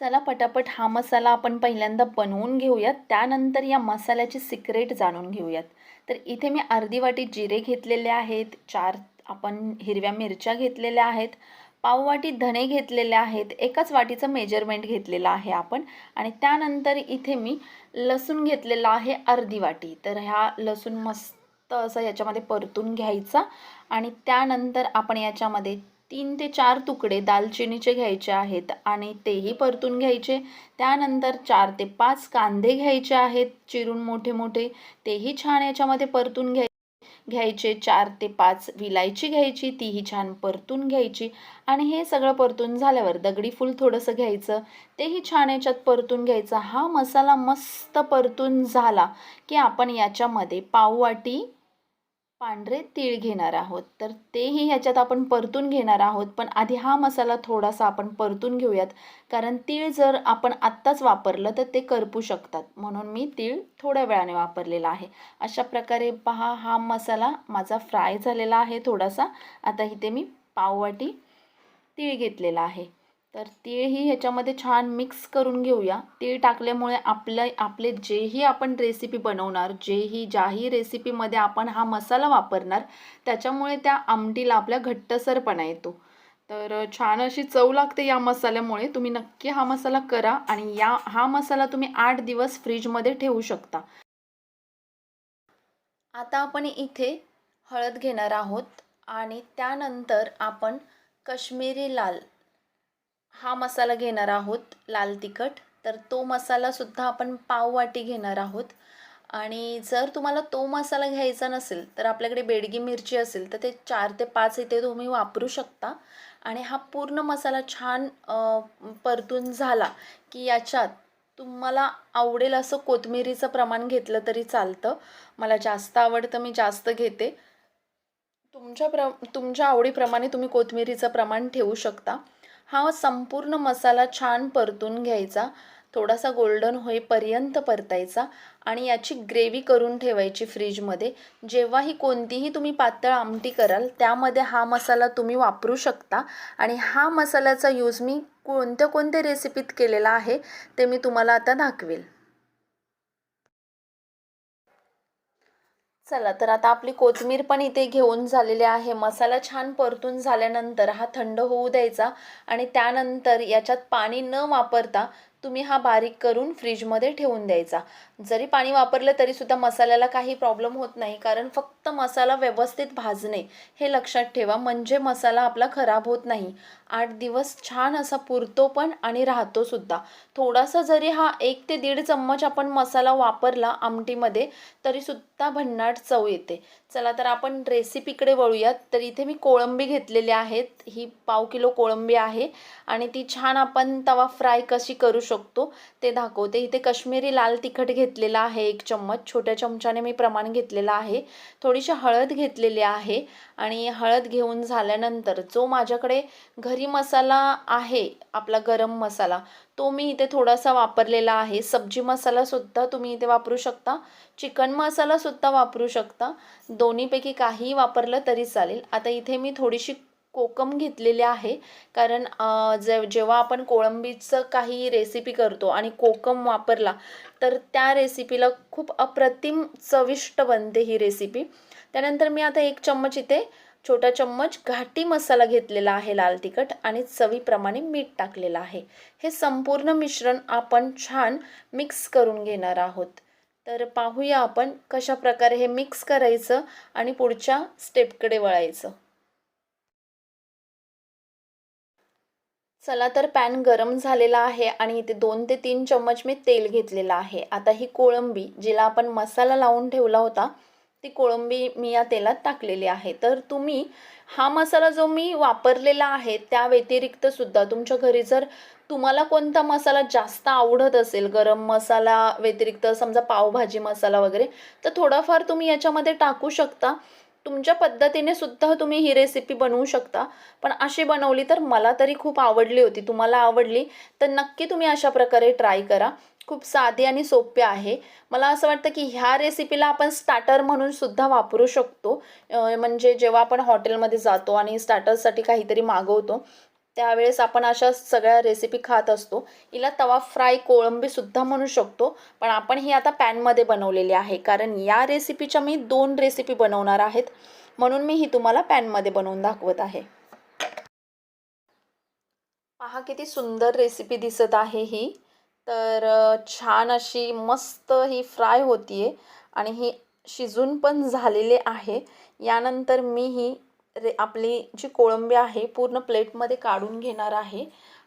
चला पटापट हा मसाला आपण पहिल्यांदा बनवून घेऊयात. त्यानंतर या मसाल्याचे सिक्रेट जाणून घेऊयात. तर इथे मी अर्धी वाटी जिरे घेतलेले आहेत. चार आपण हिरव्या मिरच्या घेतलेल्या आहेत. पाववाटी धणे घेतलेले आहेत. एकाच वाटीचं मेजरमेंट घेतलेलं आहे आपण. आणि त्यानंतर इथे मी लसूण घेतलेला आहे अर्धी वाटी. तर ह्या लसूण मस्त असं याच्यामध्ये परतून घ्यायचा. आणि त्यानंतर आपण याच्यामध्ये तीन ते चार तुकडे दालचिनीचे घ्यायचे आहेत आणि तेही परतून घ्यायचे. त्यानंतर चार ते पाच कांदे घ्यायचे आहेत. चिरून मोठे मोठे तेही छान याच्यामध्ये परतून घ्याय घ्यायचे. चार ते पाच विलायची घ्यायची तीही छान परतून घ्यायची. आणि हे सगळं परतून झाल्यावर दगडी फूल थोडंसं घ्यायचं. तेही छान याच्यात परतून घ्यायचं. हा मसाला मस्त परतून झाला की आपण याच्यामध्ये पाववाटी पांढरे तीळ घेणार आहोत. तर तेही ह्याच्यात आपण परतून घेणार आहोत. पण आधी हा मसाला थोडासा आपण परतून घेऊयात. कारण तीळ जर आपण आत्ताच वापरलं तर ते करपू शकतात. म्हणून मी तीळ थोड्या वेळाने वापरलेला आहे. अशा प्रकारे पहा हा मसाला माझा फ्राय झालेला आहे थोडासा. आता इथे मी पाववाटी तीळ घेतलेला आहे. तर तीळही ह्याच्यामध्ये छान मिक्स करून घेऊया. तीळ टाकल्यामुळे आपलं आपले जेही आपण रेसिपी बनवणार जेही ज्याही रेसिपीमध्ये आपण हा मसाला वापरणार त्याच्यामुळे त्या आमटीला आपल्या घट्टसरपणा येतो. तर छान अशी चव लागते या मसाल्यामुळे. तुम्ही नक्की हा मसाला करा आणि या हा मसाला तुम्ही आठ दिवस फ्रीजमध्ये ठेवू शकता. आता आपण इथे हळद घेणार आहोत आणि त्यानंतर आपण कश्मीरी लाल हा मसाला घेणार आहोत लाल तिखट. तर तो मसालासुद्धा आपण पाववाटी घेणार आहोत. आणि जर तुम्हाला तो मसाला घ्यायचा नसेल तर आपल्याकडे बेडगी मिरची असेल तर ते चार ते पाच इथे तुम्ही वापरू शकता. आणि हा पूर्ण मसाला छान परतून झाला की याच्यात तुम्हाला आवडेल असं कोथमिरीचं प्रमाण घेतलं तरी चालतं. मला जास्त आवडतं मी जास्त घेते. तुमच्या प्र तुमच्या आवडीप्रमाणे तुम्ही कोथमिरीचं प्रमाण ठेवू शकता. हा संपूर्ण मसाला छान परतून घ्यायचा. थोडासा गोल्डन होईपर्यंत परतायचा आणि याची ग्रेव्ही करून ठेवायची फ्रीजमध्ये जेव्हाही कोणतीही तुम्ही पातळ आमटी कराल त्यामध्ये हा मसाला तुम्ही वापरू शकता. आणि हा मसाल्याचा यूज मी कोणत्या कोणत्या रेसिपीत केलेला आहे ते मी तुम्हाला आता दाखवेल. चला तर आता आपली कोथिंबीर पण इथे घेऊन झालेली आहे. मसाला छान परतून झाल्यानंतर हा थंड होऊ द्यायचा आणि त्यानंतर याच्यात पाणी न वापरता तुम्ही हा बारीक करून फ्रीजमध्ये ठेवून द्यायचा. जरी पाणी वापरलं तरीसुद्धा मसाल्याला काही प्रॉब्लेम होत नाही कारण फक्त मसाला व्यवस्थित भाजणे हे लक्षात ठेवा. म्हणजे मसाला आपला खराब होत नाही. आठ दिवस छान असा पुरतो पण आणि राहतोसुद्धा थोडासा जरी हा एक ते दीड चम्मच आपण मसाला वापरला आमटीमध्ये तरीसुद्धा भन्नाट चव येते. चला तर आपण रेसिपीकडे वळूयात. तर इथे मी कोळंबी घेतलेली आहेत. ही पाव किलो कोळंबी आहे. आणि ती छान आपण तवा फ्राय कशी करू शकतो ते दाखवते. इथे कश्मीरी लाल तिखट घेतलेला आहे एक चम्मच. छोट्या चमच्याने मी प्रमाण घेतलेलं आहे. थोडीशी हळद घेतलेली आहे. आणि हळद घेऊन झाल्यानंतर जो माझ्याकडे घरी मसाला आहे आपला गरम मसाला तो मी इथे थोडासा वापरलेला आहे. सब्जी मसालासुद्धा तुम्ही इथे वापरू शकता. चिकन मसालासुद्धा वापरू शकता. दोन्हीपैकी काहीही वापरलं तरी चालेल. आता इथे मी थोडीशी कोकम घेतलेली आहे. कारण जे जेव्हा आपण कोळंबीचं काही रेसिपी करतो आणि कोकम वापरला तर त्या रेसिपीला खूप अप्रतिम चविष्ट बनते ही रेसिपी त्यानंतर मी आता एक चम्मच इथे छोटा चम्मच घाटी मसाला घेतलेला आहे लाल तिखट आणि चवीप्रमाणे मीठ टाकलेलं आहे. हे संपूर्ण मिश्रण आपण छान मिक्स करून घेणार आहोत. तर पाहूया आपण कशा प्रकारे हे मिक्स करायचं आणि पुढच्या स्टेपकडे वळायचं. चला तर पॅन गरम झालेला आहे आणि इथे दोन ते तीन चम्मच मी तेल घेतलेलं आहे. आता ही कोळंबी जिला आपण मसाला लावून ठेवला होता ती कोळंबी मी या तेलात टाकलेली आहे. तर तुम्ही हा मसाला जो मी वापरलेला आहे त्या व्यतिरिक्त सुद्धा तुमच्या घरी जर तुम्हाला कोणता मसाला जास्त आवडत असेल गरम मसाला व्यतिरिक्त समजा पावभाजी मसाला वगैरे तर थोडाफार तुम्ही याच्यामध्ये टाकू शकता. तुमच्या पद्धतीने सुद्धा तुम्ही ही रेसिपी बनवू शकता. पण अशी बनवली तर मला तरी खूप आवडली होती. तुम्हाला आवडली तर नक्की तुम्ही अशा प्रकारे ट्राय करा. खूप साधी आणि सोपे आहे. मला असं वाटतं की ह्या रेसिपीला आपण स्टार्टर म्हणून सुद्धा वापरू शकतो. म्हणजे जेव्हा आपण हॉटेलमध्ये जातो आणि स्टार्टरसाठी काहीतरी मागवतो त्यावेळेस आपण अशा सगळ्या रेसिपी खात असतो. हिला तवा फ्राय कोळंबीसुद्धा म्हणू शकतो. पण आपण ही आता पॅनमध्ये बनवलेली आहे. कारण या रेसिपीच्या मी दोन रेसिपी बनवणार आहेत. म्हणून मी ही तुम्हाला पॅनमध्ये बनवून दाखवत आहे. पहा किती सुंदर रेसिपी दिसत आहे ही. तर छान अशी मस्त ही फ्राय होतीये आणि ही शिजून पण झालेली आहे. यानंतर मी ही रे आपली जी कोळंबी आहे पूर्ण प्लेटमध्ये काढून घेणार आहे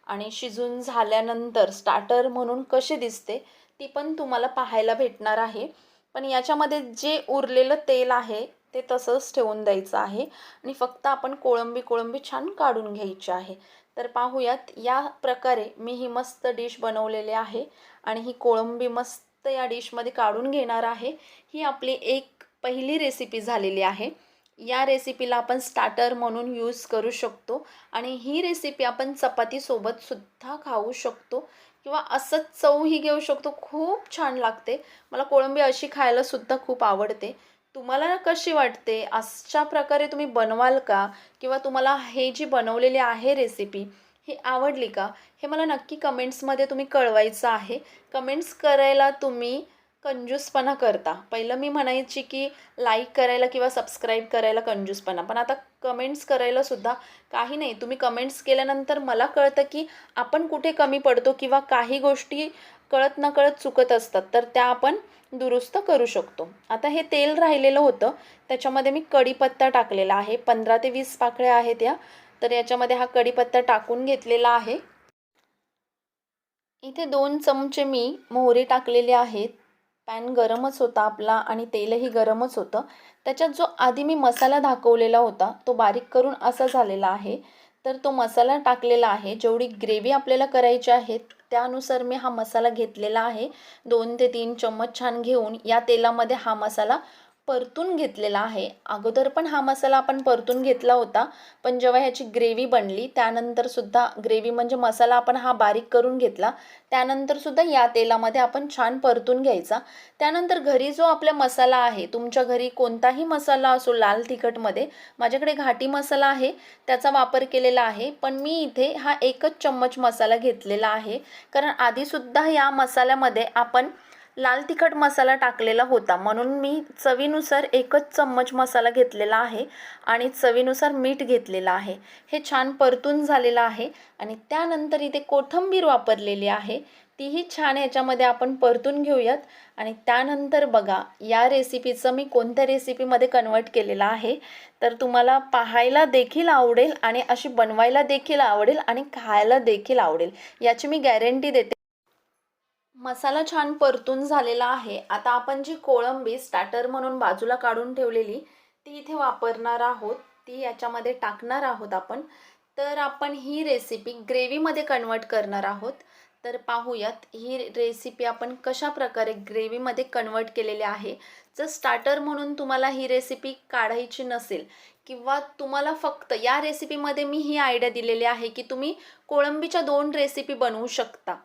आणि शिजून झाल्यानंतर स्टार्टर म्हणून कशी दिसते ती पण तुम्हाला पाहायला भेटणार आहे. पण याच्यामध्ये जे उरलेलं तेल आहे ते तसंच ठेवून द्यायचं आहे आणि फक्त आपण कोळंबी कोळंबी छान काढून घ्यायची आहे. तर पाहूयात या प्रकारे मी ही मस्त डिश बनवलेली आहे आणि ही कोळंबी मस्त या डिशमध्ये काढून घेणार आहे. ही आपली एक पहिली रेसिपी झालेली आहे. या रेसिपीला आपण स्टार्टर म्हणून यूज करू शकतो आणि ही रेसिपी आपण चपातीसोबतसुद्धा खाऊ शकतो किंवा असंच चवही घेऊ शकतो. खूप छान लागते. मला कोळंबी अशी खायलासुद्धा खूप आवडते. तुम्हाला कशी वाटते? अशा प्रकारे तुम्ही बनवाल का? किंवा तुम्हाला हे जी बनवलेली आहे रेसिपी ही आवडली का? हे मला नक्की कमेंट्समध्ये तुम्ही कळवायचं आहे. कमेंट्स करायला तुम्ही कंजूसपणा करता. पहिलं मी म्हणायची की लाईक करायला किंवा सबस्क्राईब करायला कंजूसपणा. पण आता कमेंट्स करायलासुद्धा काही नाही. तुम्ही कमेंट्स केल्यानंतर मला कळतं की आपण कुठे कमी पडतो किंवा काही गोष्टी कळत नकळत चुकत असतात तर त्या आपण दुरुस्त करू शकतो. आता हे तेल राहिलेलं होतं त्याच्यामध्ये मी कढीपत्ता टाकलेला आहे. पंधरा ते वीस पाकळ्या आहेत या तर याच्यामध्ये हा कढीपत्ता टाकून घेतलेला आहे. इथे दोन चमचे मी मोहरी टाकलेले आहेत. पॅन गरमच होता आपला आणि तेलही गरमच होतं. त्याच्यात जो आधी मी मसाला दाखवलेला होता तो बारीक करून असा झालेला आहे. तर तो मसाला टाकलेला आहे. जेवढी ग्रेव्ही आपल्याला करायची आहे त्यानुसार मी हा मसाला घेतलेला आहे. दोन ते तीन चम्मच छान घेऊन या तेलामध्ये हा मसाला परतून घेतलेला आहे. अगोदर पण हा मसाला आपण परतून घेतला होता पण जेव्हा ह्याची ग्रेव्ही बनली त्यानंतरसुद्धा ग्रेव्ही म्हणजे मसाला आपण हा बारीक करून घेतला त्यानंतरसुद्धा या तेलामध्ये आपण छान परतून घ्यायचा. त्यानंतर घरी जो आपला मसाला आहे तुमच्या घरी कोणताही मसाला असो लाल तिखटमध्ये माझ्याकडे घाटी मसाला आहे त्याचा वापर केलेला आहे पण मी इथे हा एकच चम्मच मसाला घेतलेला आहे. कारण आधीसुद्धा या मसाल्यामध्ये आपण लाल तिखट मसाला टाकलेला होता. म्हणून मी चवीनुसार एकच चम्मच मसाला घेतलेला आहे आणि चवीनुसार मीठ घेतलेलं आहे. हे छान परतून झालेलं आहे आणि त्यानंतर इथे कोथिंबीर वापरलेली आहे. तीही छान याच्यामध्ये आपण परतून घेऊयात. आणि त्यानंतर बघा या रेसिपीचं मी कोणत्या रेसिपीमध्ये कन्वर्ट केलेलं आहे तर तुम्हाला पाहायला देखील आवडेल आणि अशी बनवायला देखील आवडेल आणि खायला देखील आवडेल. याची मी गॅरंटी देते. मसाला छान परतून झालेला आहे. आता आपण जी कोळंबी स्टार्टर म्हणून बाजूला काढून ठेवलेली ती इथे वापरणार आहोत. ती याच्यामध्ये टाकणार आहोत आपण. तर आपण ही रेसिपी ग्रेव्हीमध्ये कन्वर्ट करणार आहोत. तर पाहूयात ही रेसिपी आपण कशा प्रकारे ग्रेव्हीमध्ये कन्वर्ट केलेली आहे. जर स्टार्टर म्हणून तुम्हाला ही रेसिपी काढायची नसेल किंवा तुम्हाला फक्त या रेसिपीमध्ये मी ही आयडिया दिलेली आहे की तुम्ही कोळंबीच्या दोन रेसिपी बनवू शकता.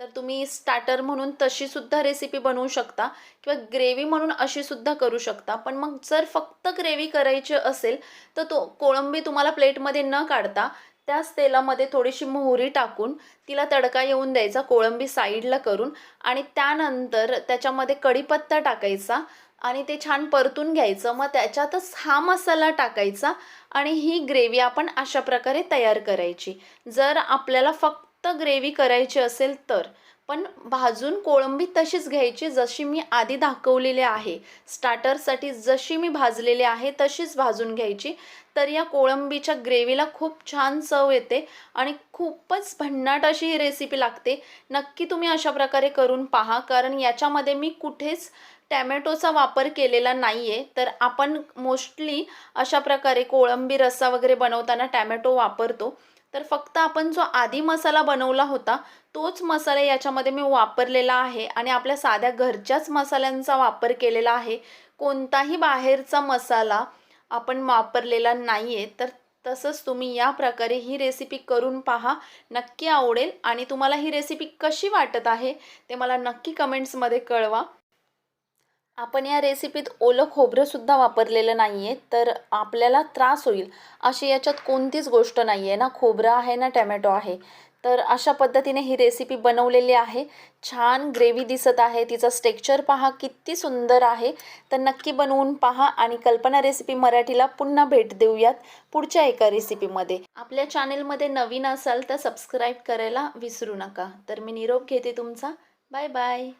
तर तुम्ही स्टार्टर म्हणून तशीसुद्धा रेसिपी बनवू शकता किंवा ग्रेव्ही म्हणून अशीसुद्धा करू शकता. पण मग जर फक्त ग्रेव्ही करायची असेल तर तो कोळंबी तुम्हाला प्लेटमध्ये न काढता त्याच तेलामध्ये थोडीशी मोहरी टाकून तिला तडका येऊन द्यायचा कोळंबी साईडला करून. आणि त्यानंतर त्याच्यामध्ये कढीपत्ता टाकायचा आणि ते छान परतून घ्यायचं. मग त्याच्यातच हा मसाला टाकायचा आणि ही ग्रेव्ही आपण अशा प्रकारे तयार करायची. जर आपल्याला फक्त फक्त ग्रेव्ही करायची असेल तर. पण भाजून कोळंबी तशीच घ्यायची जशी मी आधी दाखवलेली आहे. स्टार्टरसाठी जशी मी भाजलेली आहे तशीच भाजून घ्यायची. तर या कोळंबीच्या ग्रेव्हीला खूप छान चव येते आणि खूपच भन्नाट अशी ही रेसिपी लागते. नक्की तुम्ही अशा प्रकारे करून पहा कारण याच्यामध्ये मी कुठेच टॅमॅटोचा वापर केलेला नाही आहे तर आपण मोस्टली अशा प्रकारे कोळंबी रस्सा वगैरे बनवताना टॅमॅटो वापरतो. तर फक्त आपण जो आधी मसाला बनवला होता तोच मसाला याच्यामध्ये मी वापरलेला आहे आणि आपल्या साध्या घरच्याच मसाल्यांचा वापर केलेला आहे. कोणताही बाहेरचा मसाला आपण वापरलेला नाही आहे तर तसंच तुम्ही या प्रकारे ही रेसिपी करून पहा. नक्की आवडेल आणि तुम्हाला ही रेसिपी कशी वाटत आहे ते मला नक्की कमेंट्समध्ये कळवा. आपण या रेसिपीत ओलं खोबरंसुद्धा वापरलेलं नाही आहे तर आपल्याला त्रास होईल. अशी याच्यात कोणतीच गोष्ट नाही आहे ना खोबरं आहे ना टॅमॅटो आहे. तर अशा पद्धतीने ही रेसिपी बनवलेली आहे. छान ग्रेव्ही दिसत आहे तिचं स्टेक्चर पहा किती सुंदर आहे. तर नक्की बनवून पहा आणि कल्पना रेसिपी मराठीला पुन्हा भेट देऊयात पुढच्या एका रेसिपीमध्ये आपल्या चॅनेलमध्ये नवीन असाल तर सबस्क्राईब करायला विसरू नका. तर मी निरोप घेते तुमचा. Bye bye